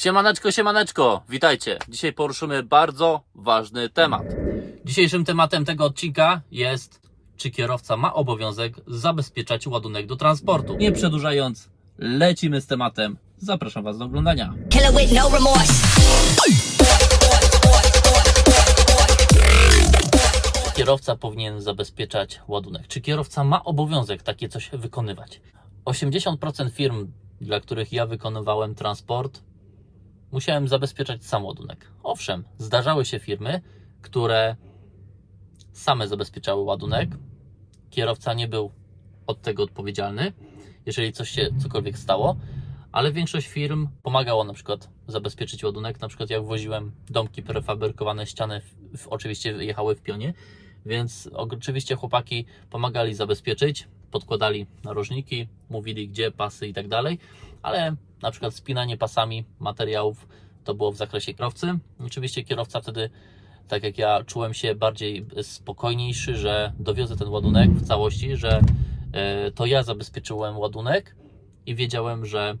Siemaneczko, siemaneczko, witajcie. Dzisiaj poruszymy bardzo ważny temat. Dzisiejszym tematem tego odcinka jest, czy kierowca ma obowiązek zabezpieczać ładunek do transportu. Nie przedłużając, lecimy z tematem. Zapraszam Was do oglądania. No kierowca powinien zabezpieczać ładunek? Czy kierowca ma obowiązek takie coś wykonywać? 80% firm, dla których ja wykonywałem transport, musiałem zabezpieczać sam ładunek. Owszem, zdarzały się firmy, które same zabezpieczały ładunek. Kierowca nie był od tego odpowiedzialny, jeżeli coś się cokolwiek stało, ale większość firm pomagało na przykład zabezpieczyć ładunek. Na przykład jak woziłem domki prefabrykowane, ściany w, w, oczywiście jechały w pionie, więc oczywiście chłopaki pomagali zabezpieczyć, podkładali narożniki, mówili gdzie, pasy i tak dalej, ale na przykład spinanie pasami materiałów to było w zakresie kierowcy. Oczywiście kierowca wtedy, tak jak ja, czułem się bardziej spokojniejszy, że dowiozę ten ładunek w całości, że e, to ja zabezpieczyłem ładunek i wiedziałem, że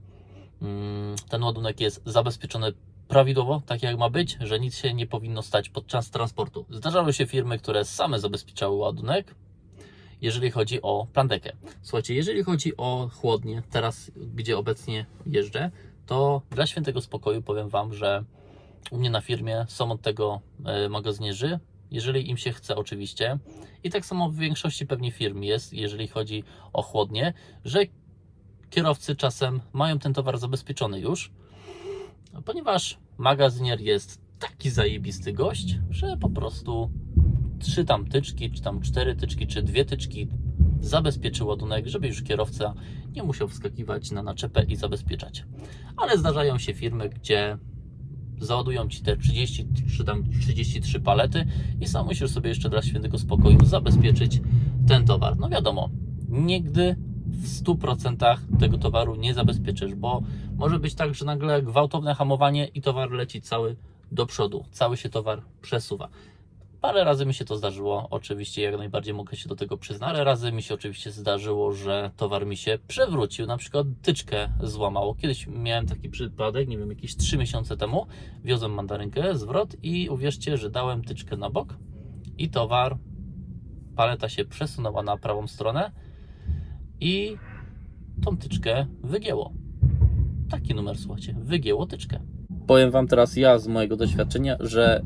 mm, ten ładunek jest zabezpieczony prawidłowo, tak jak ma być, że nic się nie powinno stać podczas transportu. Zdarzały się firmy, które same zabezpieczały ładunek, jeżeli chodzi o plandekę. Słuchajcie, jeżeli chodzi o chłodnie, teraz gdzie obecnie jeżdżę, to dla świętego spokoju powiem Wam, że u mnie na firmie są od tego e, magazynierzy, jeżeli im się chce oczywiście. I tak samo w większości pewnie firm jest, jeżeli chodzi o chłodnie, że kierowcy czasem mają ten towar zabezpieczony już, ponieważ magazynier jest taki zajebisty gość, że po prostu trzy tam tyczki, czy tam cztery tyczki, czy dwie tyczki zabezpieczy ładunek, żeby już kierowca nie musiał wskakiwać na naczepę i zabezpieczać. Ale zdarzają się firmy, gdzie załadują Ci te 30 czy tam 33 palety i sam musisz sobie jeszcze dla świętego spokoju zabezpieczyć ten towar. No wiadomo, nigdy w 100% tego towaru nie zabezpieczysz, bo może być tak, że nagle gwałtowne hamowanie i towar leci cały do przodu, cały się towar przesuwa. Parę razy mi się to zdarzyło, oczywiście jak najbardziej mogę się do tego przyznać. Parę razy mi się oczywiście zdarzyło, że towar mi się przewrócił, na przykład tyczkę złamało. Kiedyś miałem taki przypadek, nie wiem, jakieś 3 miesiące temu, wiozłem mandarynkę, zwrot i uwierzcie, że dałem tyczkę na bok i towar, paleta się przesunęła na prawą stronę i tą tyczkę wygięło. Taki numer, słuchajcie, wygięło tyczkę. Powiem Wam teraz ja z mojego doświadczenia, że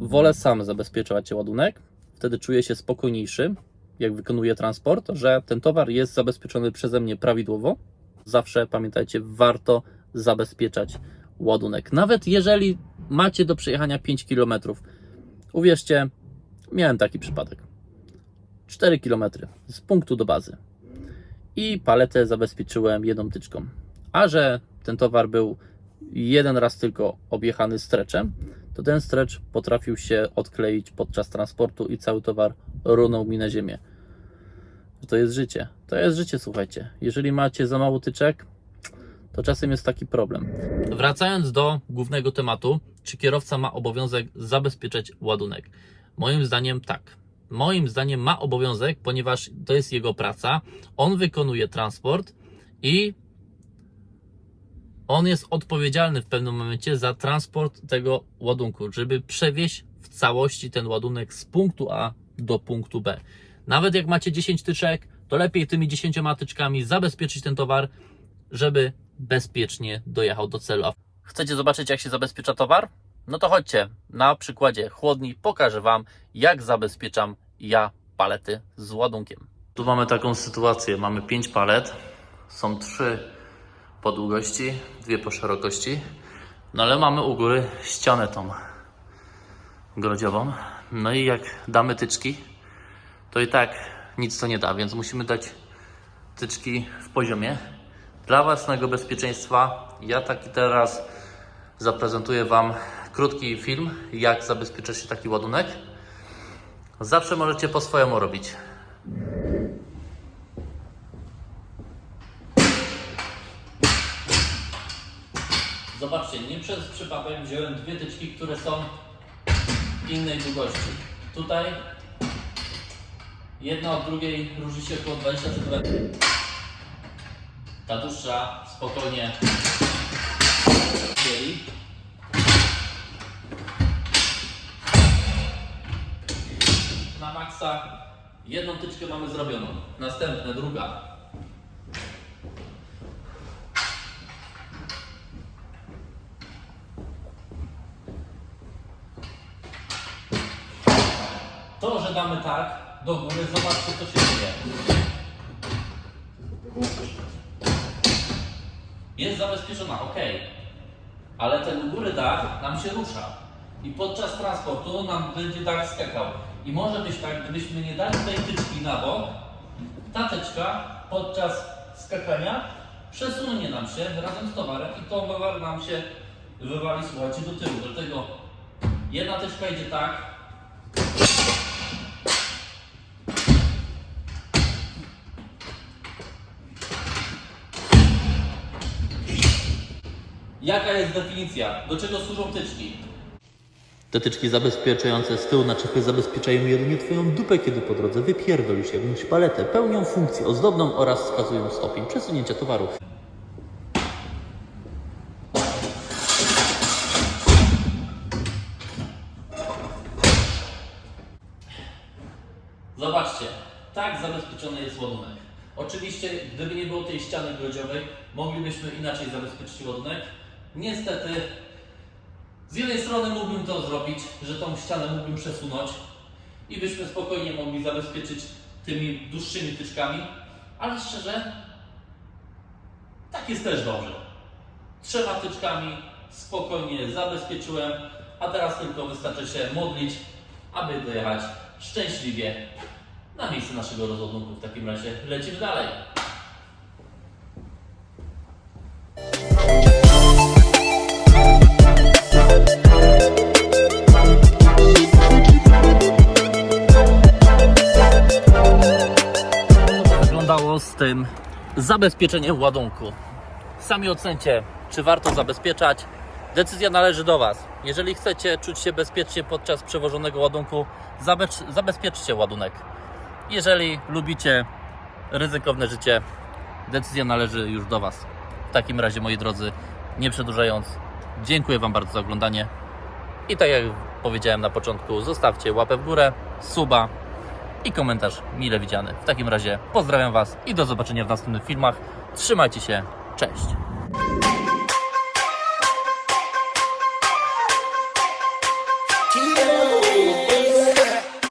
wolę sam zabezpieczać ładunek, wtedy czuję się spokojniejszy, jak wykonuję transport, że ten towar jest zabezpieczony przeze mnie prawidłowo. Zawsze pamiętajcie, warto zabezpieczać ładunek. Nawet jeżeli macie do przejechania 5 km. Uwierzcie, miałem taki przypadek. 4 km z punktu do bazy. I paletę zabezpieczyłem jedną tyczką. A że ten towar był jeden raz tylko objechany streczem, to ten strecz potrafił się odkleić podczas transportu i cały towar runął mi na ziemię. To jest życie. To jest życie, słuchajcie. Jeżeli macie za mało tyczek, to czasem jest taki problem. Wracając do głównego tematu, czy kierowca ma obowiązek zabezpieczać ładunek? Moim zdaniem tak. Moim zdaniem ma obowiązek, ponieważ to jest jego praca. On wykonuje transport i on jest odpowiedzialny w pewnym momencie za transport tego ładunku, żeby przewieźć w całości ten ładunek z punktu A do punktu B. Nawet jak macie 10 tyczek, to lepiej tymi 10 tyczkami zabezpieczyć ten towar, żeby bezpiecznie dojechał do celu. Chcecie zobaczyć, jak się zabezpiecza towar? No to chodźcie, na przykładzie chłodni pokażę Wam, jak zabezpieczam ja palety z ładunkiem. Tu mamy taką sytuację, mamy 5 palet, są 3 po długości, dwie po szerokości. No ale mamy u góry ścianę tą grodziową. No i jak damy tyczki, to i tak nic to nie da, więc musimy dać tyczki w poziomie. Dla własnego bezpieczeństwa ja taki teraz zaprezentuję Wam krótki film, jak zabezpieczyć taki ładunek. Zawsze możecie po swojemu robić. Zobaczcie, nie przez przypadek wziąłem dwie tyczki, które są innej długości. Tutaj jedna od drugiej różni się około 20 cm. Ta dłuższa spokojnie dzieli. Na maksa jedną tyczkę mamy zrobioną, następna druga. To, że damy tak do góry, zobaczcie co się dzieje. Jest zabezpieczona, ok. Ale ten góry dach nam się rusza. I podczas transportu nam będzie dach skakał. I może być tak, gdybyśmy nie dali tej tyczki na bok, ta tyczka podczas skakania przesunie nam się razem z towarem i towar nam się wywali, słuchajcie, do tyłu. Dlatego jedna tyczka idzie tak, Jaka jest definicja? Do czego służą tyczki? Te tyczki zabezpieczające z tyłu naczepy zabezpieczają jedynie Twoją dupę, kiedy po drodze wypierdolisz jakąś paletę. Pełnią funkcję ozdobną oraz wskazują stopień przesunięcia towaru. Zobaczcie, tak zabezpieczony jest ładunek. Oczywiście, gdyby nie było tej ściany grodziowej, moglibyśmy inaczej zabezpieczyć ładunek. Niestety, z jednej strony mógłbym to zrobić, że tą ścianę mógłbym przesunąć i byśmy spokojnie mogli zabezpieczyć tymi dłuższymi tyczkami, ale szczerze, tak jest też dobrze. Trzema tyczkami spokojnie zabezpieczyłem, a teraz tylko wystarczy się modlić, aby dojechać szczęśliwie na miejsce naszego rozładunku. W takim razie lecimy dalej. Z tym zabezpieczeniem ładunku. Sami ocencie, czy warto zabezpieczać. Decyzja należy do Was. Jeżeli chcecie czuć się bezpiecznie podczas przewożonego ładunku, zabez- zabezpieczcie ładunek. Jeżeli lubicie ryzykowne życie, decyzja należy już do Was. W takim razie, moi drodzy, nie przedłużając, dziękuję Wam bardzo za oglądanie. I tak jak powiedziałem na początku, zostawcie łapę w górę, suba i komentarz mile widziany. W takim razie pozdrawiam Was i do zobaczenia w następnych filmach. Trzymajcie się, cześć!